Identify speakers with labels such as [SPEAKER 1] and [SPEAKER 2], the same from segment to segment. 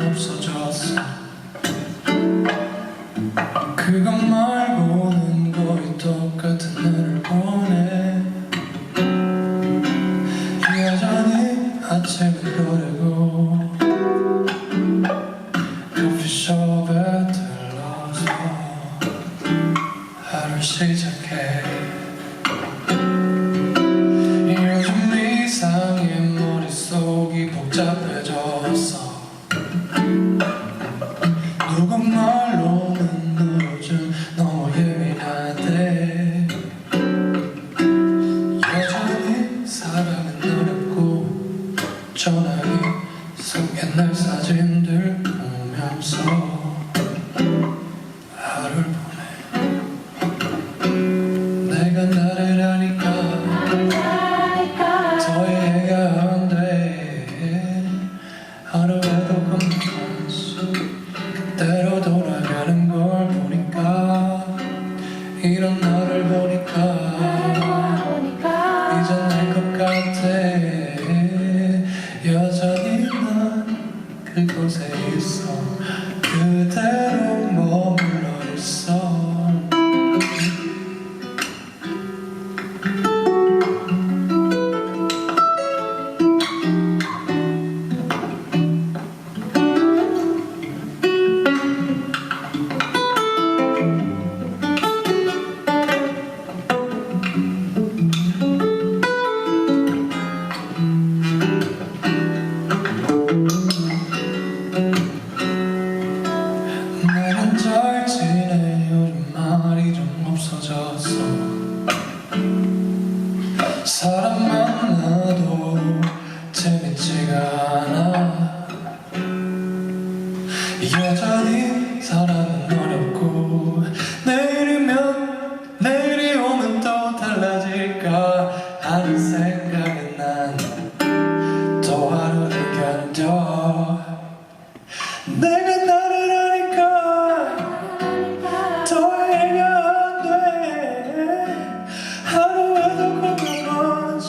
[SPEAKER 1] 없어졌어. 그것 말고는 거의 똑같은 하루를 보내. 여전히 아침을 거르고 커피숍에 들러서 하루 시작해. 요즘 이상해 머릿속이 복잡해졌어. 누가 말로 만들어준 너의 나대 여전히 사랑은 어렵고 전화기 속에 날 사진들 보면서 people say so. 멈춰 내가 나를 아니까 더 해가 안돼 하루에도 가면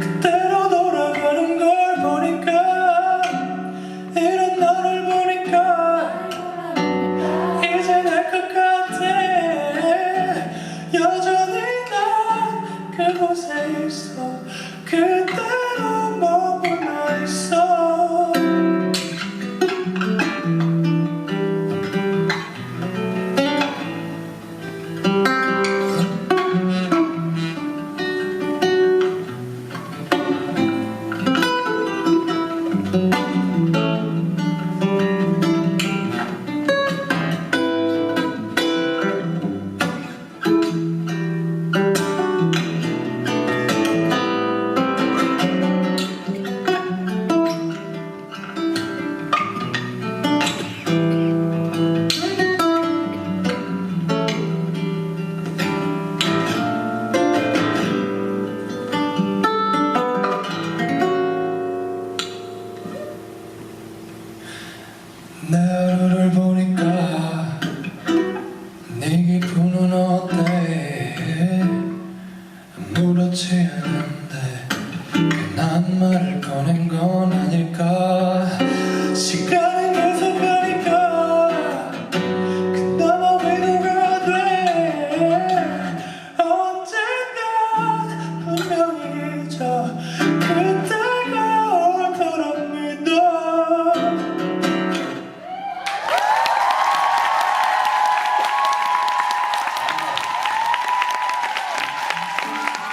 [SPEAKER 1] 그대로 돌아가는 걸 보니까 이런 너를 보니까 이제 내것 같아. 여전히 난 그곳에 있어. 그대 thank you